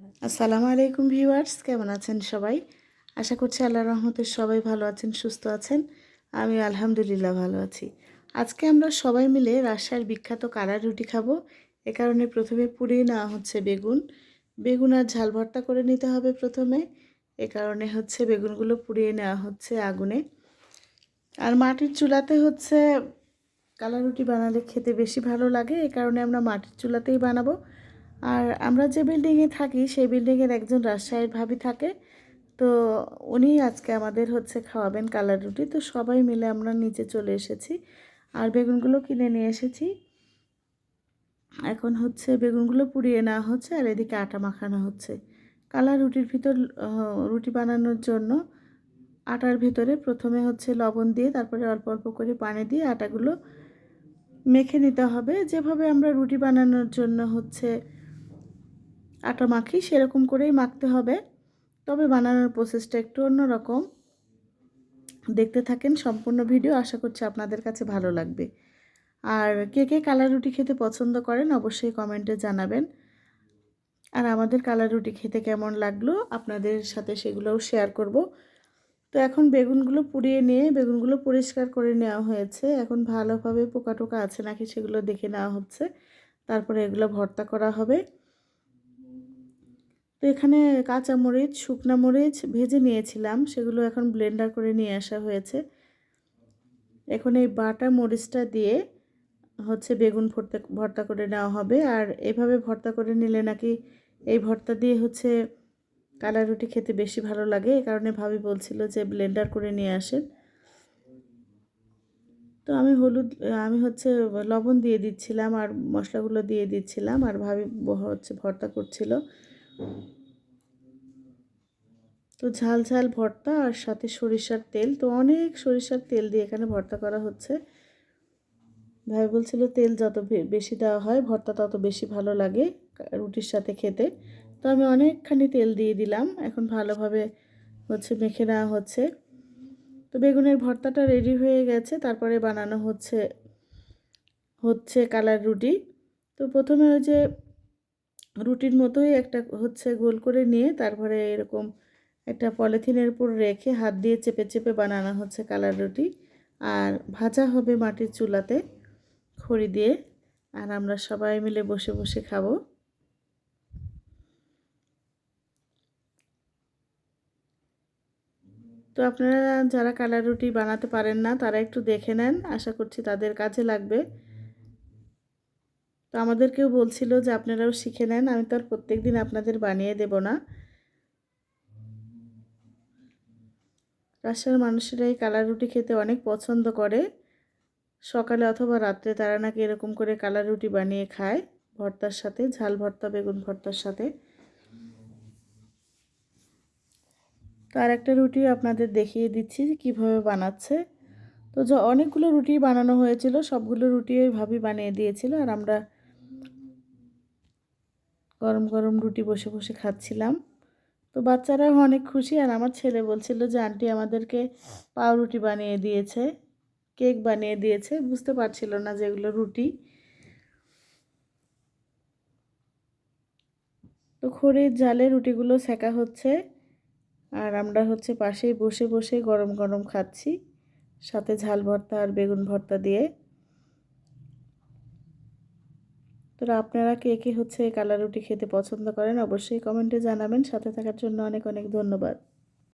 আসসালামু আলাইকুম ভিউয়ার্স, কেমন আছেন সবাই? আশা করছি আল্লাহ রহমতের সবাই ভালো আছেন, সুস্থ আছেন। আমি আলহামদুলিল্লাহ ভালো আছি। আজকে আমরা সবাই মিলে রাজশাহীর বিখ্যাত কারা রুটি খাব। এ কারণে প্রথমে পুড়িয়ে নেওয়া হচ্ছে বেগুন। বেগুন আর ঝাল ভর্তা করে নিতে হবে প্রথমে। এ কারণে হচ্ছে বেগুনগুলো পুড়িয়ে নেওয়া হচ্ছে আগুনে। আর মাটির চুলাতে হচ্ছে কালা রুটি বানালে খেতে বেশি ভালো লাগে। এ কারণে আমরা মাটির চুলাতেই বানাবো। আর আমরা যে বিল্ডিংয়ে থাকি, সেই বিল্ডিংয়ের একজন রাজশাহীর ভাবি থাকে। তো উনি আজকে আমাদের হচ্ছে খাওয়াবেন কালার রুটি। তো সবাই মিলে আমরা নিচে চলে এসেছি আর বেগুনগুলো কিনে নিয়ে এসেছি। এখন হচ্ছে বেগুনগুলো পুড়িয়ে নেওয়া হচ্ছে আর এদিকে আটা মাখানো হচ্ছে। কালার রুটির ভিতর রুটি বানানোর জন্য আটার ভিতরে প্রথমে হচ্ছে লবণ দিয়ে, তারপরে অল্প অল্প করে পানি দিয়ে আটাগুলো মেখে নিতে হবে। যেভাবে আমরা রুটি বানানোর জন্য হচ্ছে আটা মাখি সেরকম করেই মাখতে হবে। তবে বানানোর প্রসেসটা একটু অন্যরকম। দেখতে থাকেন সম্পূর্ণ ভিডিও আশা করছি আপনাদের কাছে ভালো লাগবে। আর কে কে কালার রুটি খেতে পছন্দ করেন, অবশ্যই কমেন্টে জানাবেন। আর আমাদের কালার রুটি খেতে কেমন লাগল, আপনাদের সাথে সেগুলোও শেয়ার করব। তো এখন বেগুনগুলো পুড়িয়ে নিয়ে, বেগুনগুলো পরিষ্কার করে নেওয়া হয়েছে। এখন ভালোভাবে পোকা টোকা আছে নাকি সেগুলো দেখে নেওয়া হচ্ছে। তারপরে এগুলো ভর্তা করা হবে। তো এখানে কাঁচা মরিচ, শুকনা মরিচ ভেজে নিয়েছিলাম। সেগুলো এখন ব্লেন্ডার করে নিয়ে আসা হয়েছে। এখন এই বাটা মরিচটা দিয়ে হচ্ছে বেগুন ভর্তা ভর্তা করে নেওয়া হবে। আর এভাবে ভর্তা করে নিলে নাকি এই ভর্তা দিয়ে হচ্ছে কালা রুটি খেতে বেশি ভালো লাগে। এ কারণে ভাবি বলছিল যে ব্লেন্ডার করে নিয়ে আসেন। তো আমি হলুদ, আমি হচ্ছে লবণ দিয়ে দিচ্ছিলাম আর মশলাগুলো দিয়ে দিচ্ছিলাম। আর ভাবি হচ্ছে ভর্তা করছিল। তো ঝাল ঝাল ভর্তা আর সাথে সরিষার তেল। তো অনেক সরিষার তেল দিয়ে এখানে ভর্তা করা হচ্ছে। ভাই বলছিল তেল যত বেশি দেওয়া হয়, ভর্তা তত বেশি ভালো লাগে রুটির সাথে খেতে। তো আমি অনেকখানি তেল দিয়ে দিলাম। এখন ভালোভাবে হচ্ছে মেখে নেওয়া হচ্ছে। তো বেগুনের ভর্তাটা রেডি হয়ে গেছে। তারপরে বানানো হচ্ছে হচ্ছে কালার রুটি। তো প্রথমে ওই যে রুটির মতোই একটা হচ্ছে গোল করে নিয়ে তারপরে এরকম একটা পলিথিনের উপর রেখে হাত দিয়ে চেপে চেপে বানানো হচ্ছে কালার রুটি। আর ভাজা হবে মাটির চুলাতে খড়ি দিয়ে। আর আমরা সবাই মিলে বসে বসে খাব। তো আপনারা যারা কালার রুটি বানাতে পারেন না, তারা একটু দেখে নেন। আশা করছি তাদের কাজে লাগবে। আমাদেরকেও বলছিল যে আপনারাও শিখে নেন, আমি তো আর প্রত্যেক দিন আপনাদের বানিয়ে দেব না। রাজশাহীর মানুষেরা এই কালার রুটি খেতে অনেক পছন্দ করে। সকালে অথবা রাত্রে তারা নাকি এরকম করে কালার রুটি বানিয়ে খায়, ভর্তার সাথে, ঝাল ভর্তা, বেগুন ভর্তার সাথে। তো আর একটা রুটি আপনাদের দেখিয়ে দিচ্ছি কীভাবে বানাচ্ছে। তো অনেকগুলো রুটি বানানো হয়েছিল, সবগুলো রুটি ভাবি বানিয়ে দিয়েছিল, আর আমরা গরম গরম রুটি বসে বসে খাচ্ছিলাম। তো বাচ্চারাও অনেক খুশি আর আমার ছেলে বলছিল যে, আন্টি আমাদেরকে পাউরুটি বানিয়ে দিয়েছে, কেক বানিয়ে দিয়েছে। বুঝতে পারছিল না যে এগুলো রুটি। তো খড়ির জালে রুটিগুলো সেকা হচ্ছে আর আমরা হচ্ছে পাশেই বসে বসে গরম গরম খাচ্ছি, সাথে ঝাল ভর্তা আর বেগুন ভর্তা দিয়ে। তো আপনারা কে কে হচ্ছে এই কালার রুটি খেতে পছন্দ করেন অবশ্যই কমেন্টে জানাবেন। সাথে থাকার জন্য অনেক অনেক ধন্যবাদ।